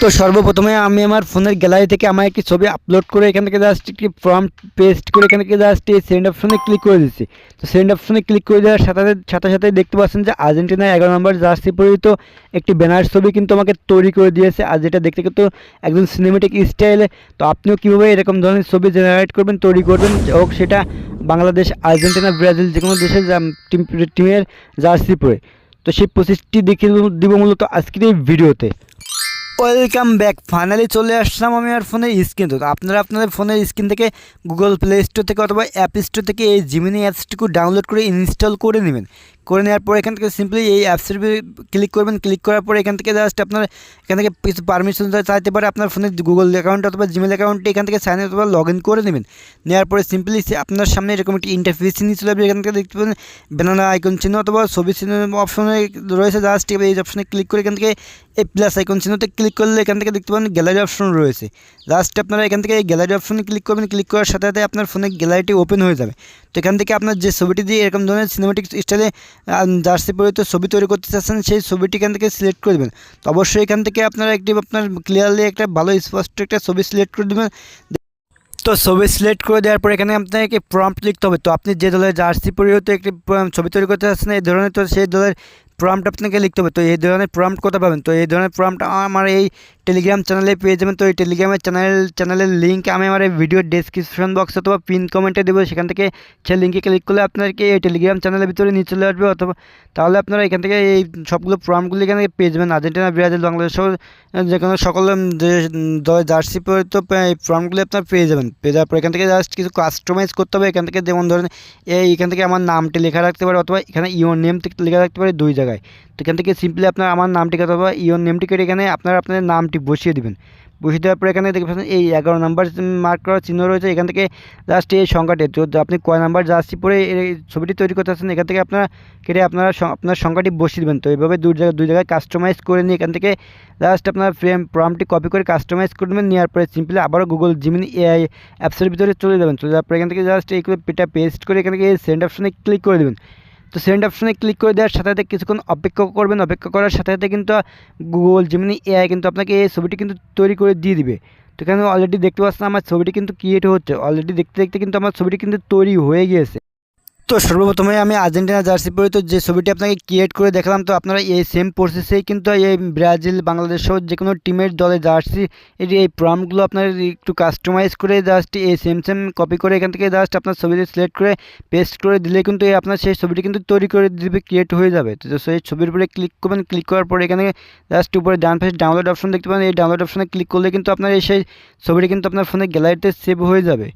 তো সর্বপ্রথমে আমি আমার ফোনের গ্যালারি থেকে আমার একটি ছবি আপলোড করে এখান থেকে জাস্ট একটি ফর্ম পেস্ট করে এখান থেকে জাস্ট এই সেন্ড অপশনে ক্লিক করে দিচ্ছি তো সেন্ড অপশনে ক্লিক করে দেওয়ার সাথে সাথে সাথে দেখতে পাচ্ছেন যে আর্জেন্টিনার এগারো নম্বর জার্সি পরিহিত একটি ব্যানার ছবি কিন্তু আমাকে তৈরি করে দিয়েছে। আর যেটা দেখতে কিন্তু একদম সিনেমেটিক স্টাইলে তো আপনিও কীভাবে এরকম ধরনের ছবি জেনারেট করবেন, তৈরি করবেন হোক সেটা বাংলাদেশ, আর্জেন্টিনা, ব্রাজিল যে কোনো দেশের টিম টিমের জার্সি পরে। তো সেই প্রসেসটি দেখিয়ে দিব মূলত আজকের এই ভিডিওতে। ওয়েলকাম ব্যাক ফাইনালি চলে আসলাম আমি আর ফোনের স্ক্রিন তো। আপনারা আপনাদের ফোনের স্ক্রিন থেকে গুগল প্লে স্টোর থেকে অথবা অ্যাপ স্টোর থেকে এই জিমিনি অ্যাপসটিকে ডাউনলোড করে ইনস্টল করে নেবেন। করে নেওয়ার পর এখান থেকে সিম্পলি এই অ্যাপসের ক্লিক করবেন। ক্লিক করার পর এখান থেকে জাস্ট আপনার, এখান থেকে কিছু পারমিশন চাইতে পারে আপনার ফোনের গুগল অ্যাকাউন্ট অথবা জিমেল অ্যাকাউন্টে এখান থেকে সাইন অথবা লগ ইন করে নেবেন। নেওয়ার পরে সিম্পলি আপনার সামনে এরকম একটি ইন্টারফেস নিয়ে চলে আসবে। এখান থেকে দেখতে পাবেন ব্যানানা আইকন চিহ্ন অথবা ছবি চিহ্ন অপশনে রয়েছে। জাস্ট এই অপশনে ক্লিক করে এখান থেকে এই প্লাস আইকন চিহ্নতে ক্লিক করলে এখান থেকে দেখতে পাবেন গ্যালারি অপশন রয়েছে। জাস্ট আপনারা এখান থেকে এই গ্যালারি অপশনে ক্লিক করবেন। ক্লিক করার সাথে সাথে আপনার ফোনে গ্যালারিটি ওপেন হয়ে যাবে। তো এখান থেকে আপনার যে ছবিটি দিয়ে এরকম ধরনের সিনেমাটিক স্টাইলে জার্সি পরিহিত ছবি তৈরি করতে চাচ্ছেন, সেই ছবিটি এখান থেকে সিলেক্ট করে দেবেন। তো অবশ্যই এখান থেকে আপনারা একটি আপনার ক্লিয়ারলি একটা ভালো, স্পষ্ট একটা ছবি সিলেক্ট করে দেবেন। তো ছবি সিলেক্ট করে দেওয়ার পর এখানে আপনাকে প্রম্পট লিখতে হবে। তো আপনি যে দলের জার্সি পরিহিত একটি ছবি তৈরি করতে চাচ্ছেন, এই ধরনের তো সেই দলের প্রম্পট আপনাকে লিখতে হবে। তো এই ধরনের প্রম্পট কোথায় পাবেন? তো এই ধরনের প্রম্পট আমার এই টেলিগ্রাম চ্যানেলে পেয়ে যাবেন। তো এই টেলিগ্রামের চ্যানেল, চ্যানেলের লিঙ্ক আমি আমার এই ভিডিওর ডেসক্রিপশন বক্স অথবা পিন কমেন্টে দেবো। সেখান থেকে সেই লিঙ্কে ক্লিক করলে আপনাকে এই টেলিগ্রাম চ্যানেলের ভিতরে নিয়ে চলে আসবে। অথবা তাহলে আপনারা এখান থেকে এই সবগুলো প্রম্পটগুলো এখানে পেয়ে যাবেন। আর্জেন্টিনা, ব্রাজিল, বাংলাদেশ যে কোনো সকল দলের জার্সি পরিহিত এই ফর্মগুলো আপনার পেয়ে যাবেন। পেয়ে যাওয়ার পর এখান থেকে জাস্ট কিছু কাস্টমাইজ করতে হবে। এখান থেকে যেমন ধরেন, এই এখান থেকে আমার নামটি লেখা রাখতে পারে অথবা এখানে ইওর নেম লেখা রাখতে পারে দুই জায়গায়। তো এখান থেকে সিম্পলি আপনার আমার নামটি অথবা ইওর নেমটি কেটে এখানে আপনার আপনার নামটি বসিয়ে দিবেন। বসিয়ে দেওয়ার পর এখানে দেখতে এই এগারো নাম্বার মার্ক করার চিহ্ন রয়েছে। এখান থেকে জাস্ট এই সংখ্যাটি, তো আপনি কয় নাম্বার জার্সি পরে এই ছবিটি তৈরি করতে আসছেন এখান থেকে আপনারা কেটে আপনারা আপনার সংখ্যাটি বসিয়ে দেবেন। তো এইভাবে দুই জায়গায় দুই জায়গায় কাস্টমাইজ করে নিয়ে এখান থেকে জাস্ট আপনার ফ্রেম প্রমটি কপি করে কাস্টমাইজ করে নেবেন। নেওয়ার পরে সিম্পলি আবারও গুগল জিমিনি এআই অ্যাপসের ভিতরে চলে যাবেন। চলে যাওয়ার পর এখান থেকে জাস্ট এইগুলো পেটা পেস্ট করে এখান থেকে সেন্ড অপশনে ক্লিক করে দেবেন। তো সেন্ড অপশনে ক্লিক করে দেওয়ার সাথে সাথে কিছুক্ষণ অপেক্ষা করবেন। অপেক্ষা করার সাথে সাথে কিন্তু গুগল যেমনি এআই কিন্তু আপনাকে এই ছবিটি কিন্তু তৈরি করে দিয়ে দিবে। তো এখানে অলরেডি দেখতে পাচ্ছেন, আমার ছবিটি কিন্তু ক্রিয়েট হচ্ছে। অলরেডি দেখতে দেখতে কিন্তু আমার ছবিটি কিন্তু তৈরি হয়ে গিয়েছে। তো সর্বপ্রথমে আমি আর্জেন্টিনা জার্সি পরিহিত যে ছবিটি আপনাকে ক্রিয়েট করে দেখালাম, তো আপনারা এই সেম প্রসেসেই কিন্তু এই ব্রাজিল, বাংলাদেশ সহ যে কোনো টিমের দলে জার্সি এর এই প্রমগুলো আপনার একটু কাস্টমাইজ করে জাস্ট এই সেম সেম কপি করে এখান থেকে জাস্ট আপনার ছবিটি সিলেক্ট করে পেস্ট করে দিলে কিন্তু এই আপনার সেই ছবিটি কিন্তু তৈরি করে দিবে ক্রিয়েট হয়ে যাবে। তো সেই ছবির উপরে ক্লিক করবেন ক্লিক করার পরে এখানে জাস্ট উপরে ডান পাশে ডাউনলোড অপশন দেখতে পাবেন, এই ডাউনলোড অপশনে ক্লিক করলে কিন্তু আপনার এই সেই ছবিটি কিন্তু আপনার ফোনে গ্যালারিতে সেভ হয়ে যাবে।